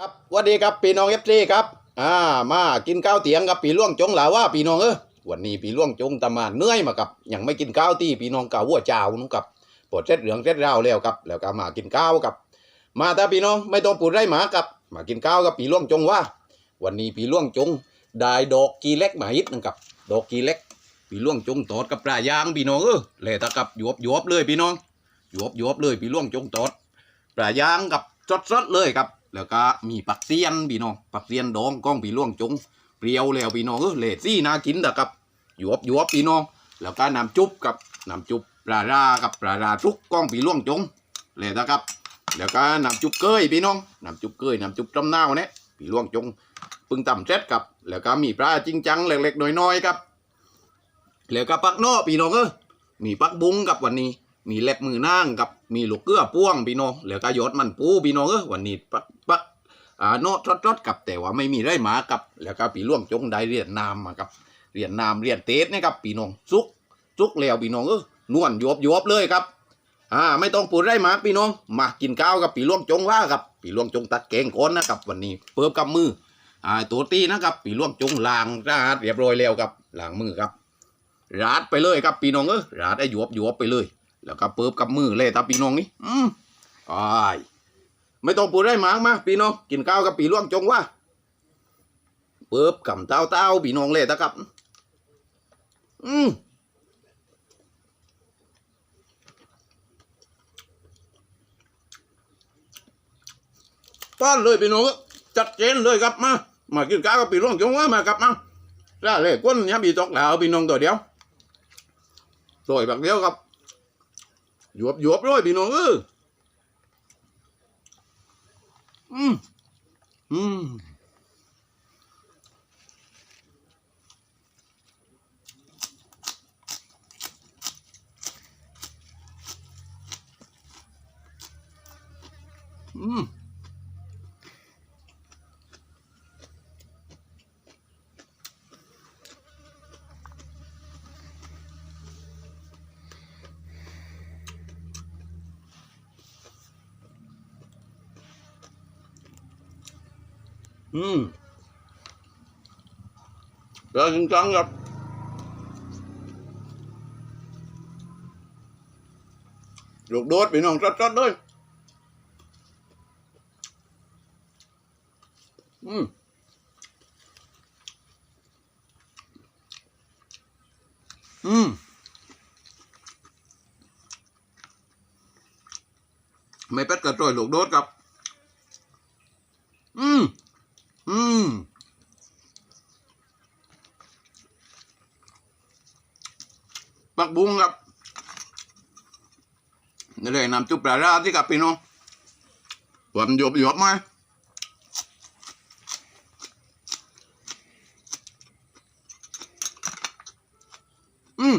ครับวัสดีครับพี่น้องเอฟซีครับ อ่า มากินข้าวเตียงกับปีล่วงจงหลาว่าพี่น้องเออวันนี้ปีล่วงจงตะมาเหนื่อยมากับยังไม่กินข้าวที่พี่น้องกาวัวเจ้านุ่งกับปวดเส้นเหลืองเส้นราวแล้วครับแล้วก็มากินข้าวกับ มาถ้าพี่น้องไม่ต้องปูดไรหมากับ มากินข้าวกับปีล่วงจงว่า วันนี้ปีล่วงจงได้ดอกกีเล็กมาฮิตนึงกับดอกกีเล็ก ปีล่วงจงตอดกับปลายางพี่น้องเออเลยตะกับหยวบหยวบเลยพี่น้องหยวบหยวบเลยปีล่วงจงตอดปลายางกับสดๆเลยครับ แล้วก็มีปักเซียนพี่น้องปักเซียนดองก้องปีล่วงจง เปรี้ยวแล้วพี่น้องเออเลซี่น่ากินนะครับหยวบหยวบพี่น้องแล้วก็น้ำจุ๊บกับน้ำจุ๊บปลารากับปลาราทุกก้องปีล่วงจงเลยนะครับ แล้วก็น้ำจุ๊บเกยพี่น้องน้ำจุ๊บเกยน้ำจุ๊บจำนาวเนี่ยปีล่วงจงปึงต่ำเซ็ตกับ แล้วก็มีปลาจริงจังเล็กๆน้อยๆครับแล้วก็ปักน่พี่น้องเออมีปักบุ้งกับวันนี้ มีเล็บมือนางกับมีลูกเกลือพ่วงพี่น้องแล้วก็ยอดมันปูพี่น้องเออวันนี้ปักปักอ่าโนตรดๆกับแต่ว่าไม่มีไรหมากับ แล้วก็ปีล่วงจงได้เรียนนามมากับเรียนนามเรียนเตสนะครับพี่น้องซุกซุกแล้วพี่น้องเออนวลยบยบเลยครับอ่าไม่ต้องปูดไรหมาพี่น้องมากินข้าวกับปีล่วงจงว่ากับปีล่วงจงตัดแกงก้นนะครับวันนี้เปิบกับมืออ่าตัวตีนะครับปีล่วงจงล้างสะอาดเรียบร้อยแล้วครับล้างมือครับราดไปเลยครับพี่น้องเออราดไอ้ยวบยวบไปเลย แล้วก็เปิบกับมือเลยตาปีน้องนี่อืมอ้ายไม่ต้องปูดได้หมากมาพี่น้องกินข้าวกับปีล่วงจงว่าเปิบกำเต้าเต้าปีน้องเลยตะครับ อืมป้านเลยพี่น้องจัดเจนเลยครับมา มากินข้าวกับปีล่วงจงว่ามาครับมาได้เลยก้นเนี่ยมีตกแล้วพี่น้องตัวเดียวโดยแบบเดียวครับ หยวบหยวบร้อยพี่น้องเอออืมอืมอืม อืมเดี๋ยวจริงจังครับลูกโดดพี่น้องจัดๆเลยอืมอืมไม่เป็ดกระโจยลูกโดดครับ อืม อืม ปักบุ้งครับนี่เลยน้ำจุปลาร้าที่กับพี่น้องผมหยบหยบไหมอืม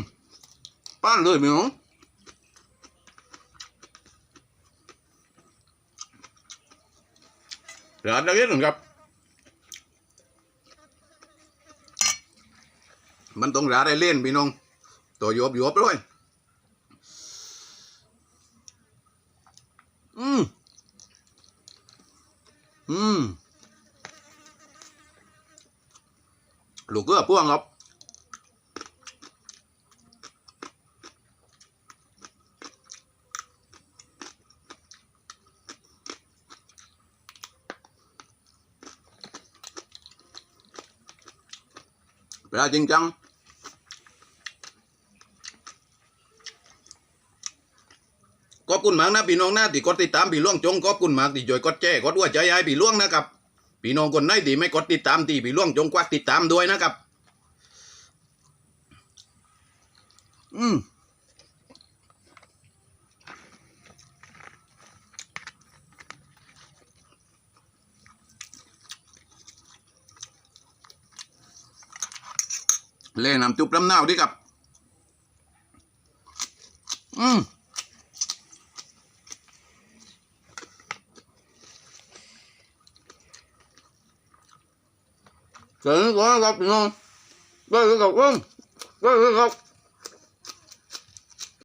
ป้านเลยพี่น้องร้านเล็กๆหนึ่งครับ มันต้องร้านได้เล่นพี่น้อง ตัวหยบหยบด้วย อืม อืม ลูกเกือพ่วงครับปลาจริงจัง ขอบคุณมากนะพี่น้องนะที่กดติดตามพี่ล่วงจงขอบคุณมากที่ช่วยกดแชร์กดหัวใจให้พี่ล่วงนะครับพี่น้องคนไหนที่ไม่กดติดตามที่พี่ล่วงจงควักติดตามด้วยนะครับ อืมเล่นน้ำจุบลำนาวดิครับ อืม เกิดก่อนครับพี่น้องได้เลยครับเพิ่มได้เลยครับ